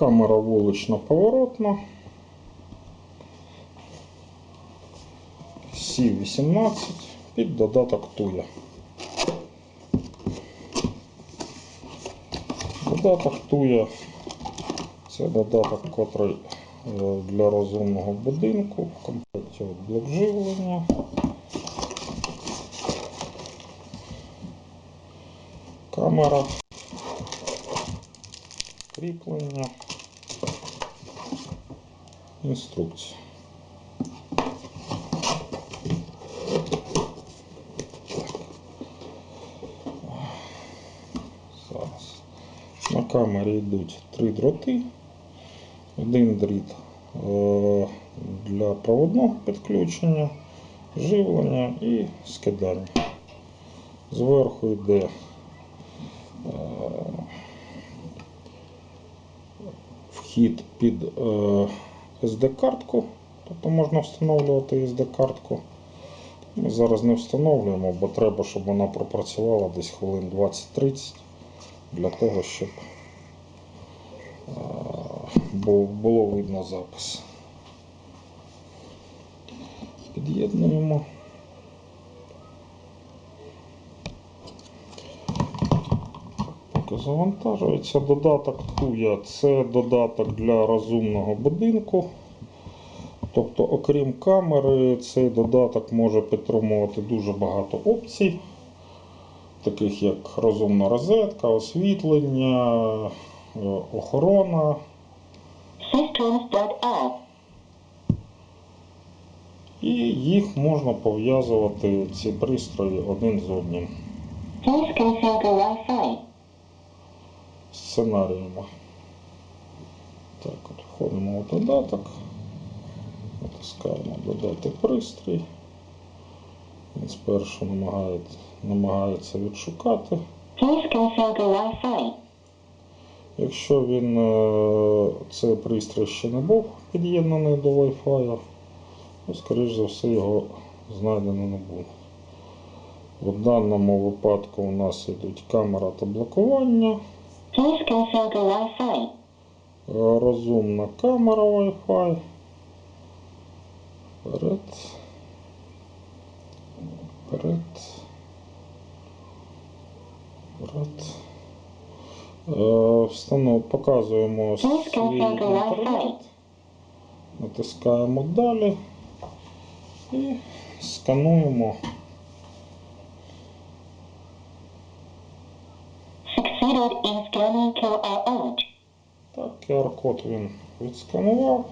Камера вулично поворотна. Сі-18 під додаток Туя. Додаток Туя це додаток, котрий е, для розумного будинку. В комплекті блок живлення. Камера. Кріплення. Інструкція. Зараз. На камері йдуть три дроти. Один дріт е, для проводного підключення, живлення і скидання. Зверху йде е, вхід під е, SD-картку, тобто можна встановлювати SD-картку. Ми зараз не встановлюємо, бо треба, щоб вона пропрацювала десь хвилин 20-30 для того, щоб е, було видно запис. Під'єднуємо. Завантажується додаток Туя. Це додаток для розумного будинку. Тобто, окрім камери, цей додаток може підтримувати дуже багато опцій, таких як розумна розетка, освітлення, е, охорона. І їх можна пов'язувати ці пристрої один з одним Please configure Wi-Fi. Сценаріями. Так, от входимо в додаток, натискаємо додати пристрій. Він спершу намагається, намагається відшукати. Якщо він е, цей пристрій ще не був під'єднаний до Wi-Fi, то, скоріш за все, його знайдено не буде. В даному випадку у нас йдуть камера та блокування, Please configure Wi-Fi. е, розумна камера Wi-Fi. Вперед. Вперед. Вперед. Е, Встанов, показуємо свій Please configure Wi-Fi. інтернет. Натискаємо далі і скануємо. Succeeded in scanning QR image. Так, QR-код він відсканував.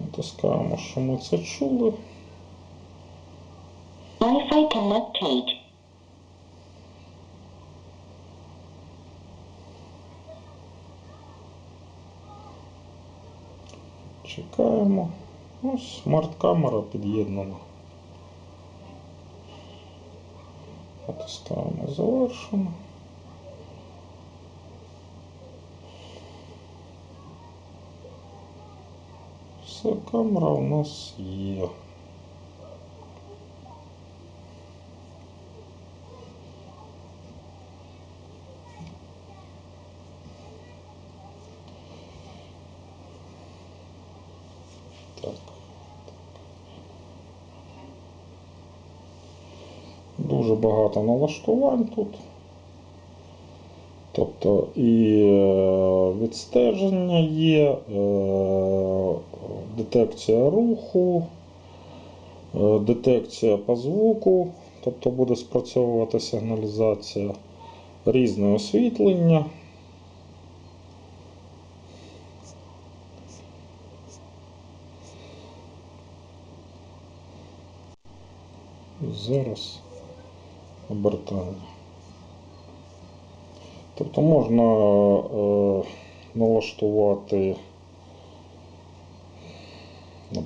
Натискаємо, що ми це чули. Wi-Fi connected. Чекаємо. Ось смарт-камера під'єднана. Натискаємо завершено. Все, камера у нас є. Дуже багато налаштувань тут. Тобто і е, відстеження є, е, детекція руху, е, детекція по звуку, тобто буде спрацьовувати сигналізація, різне освітлення. Зараз обертання. Тобто можна е, налаштувати,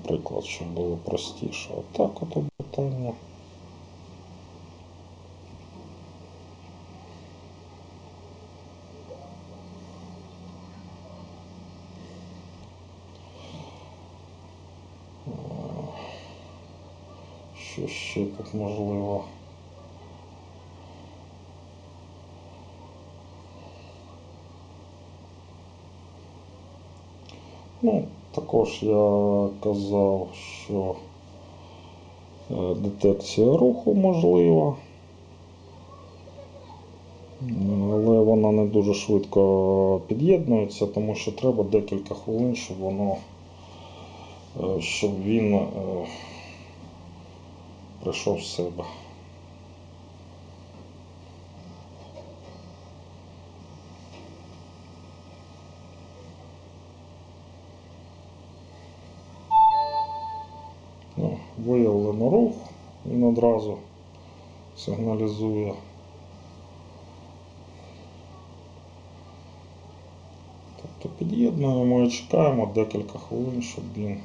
наприклад, щоб було простіше. Отак от обертання. Е, Що ще тут можливо? Ну, також я казав, що е, детекція руху можлива. Але вона не дуже швидко під'єднується, тому що треба декілька хвилин, щоб воно, е, щоб він е, прийшов в себе. Виявлено рух, він одразу сигналізує. Тобто під'єднуємо і чекаємо декілька хвилин, щоб він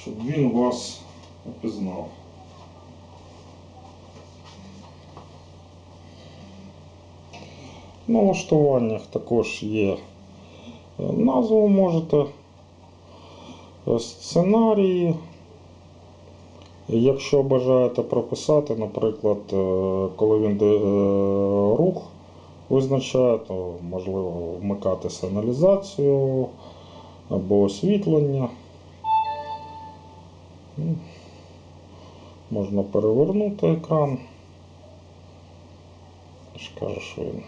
щоб він вас опізнав. Налаштуваннях також є е, назву можете, е, сценарії. Якщо бажаєте прописати, наприклад, е, коли він рух визначає, то можливо вмикати сигналізацію або освітлення. Ну, Можна перевернути екран. Я ж кажу, що він.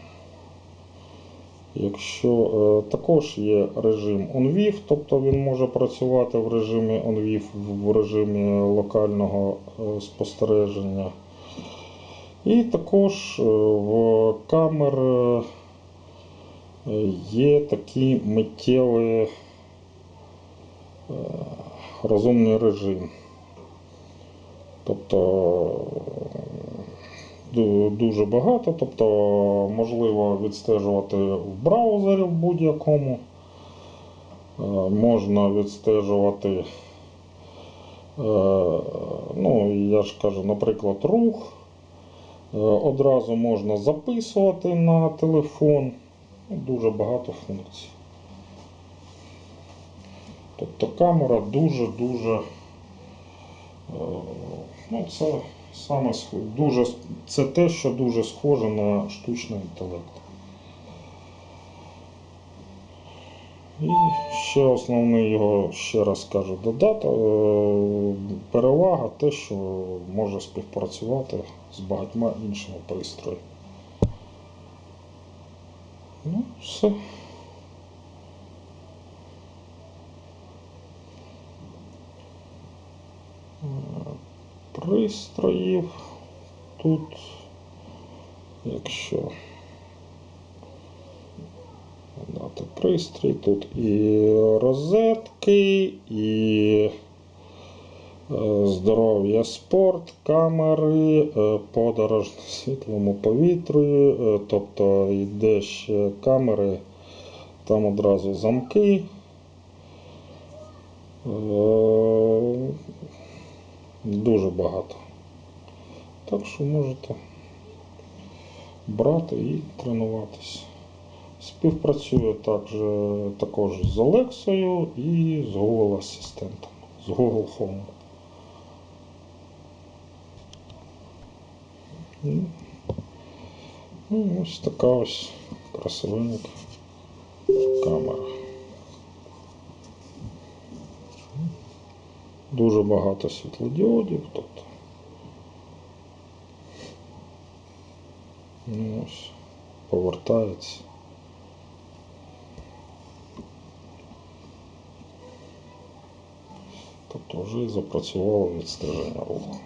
Якщо е, також є режим OnVIF, тобто він може працювати в режимі OnVIF, в режимі локального е, спостереження. І також е, в камер є такі миттєві розумний режим. Тобто дуже багато, тобто можливо відстежувати в браузері в будь-якому. Е, Можна відстежувати, е, ну, я ж кажу, наприклад, рух. Е, Одразу можна записувати на телефон. Ну, Дуже багато функцій. Тобто камера дуже-дуже. Ну, це саме дуже, це те, що дуже схоже на штучний інтелект. І ще основний його, ще раз кажу, додати, е, перевага те, що може співпрацювати з багатьма іншими пристроями. Ну, все. Е, Пристроїв тут, якщо дати пристрій, тут і розетки, і е, здоров'я спорт, камери, е, подорож на світлому повітрі, е, тобто йде ще камери, там одразу замки. Е, Дуже багато. Так що можете брати і тренуватися. Співпрацює також, також з Олексою і з Google асистентом, з Google Home. Ну, Ну, ось така ось красивенька камера. Дуже багато світлодіодів, тобто. Ось, повертається. Тобто вже запрацювало відстеження руху.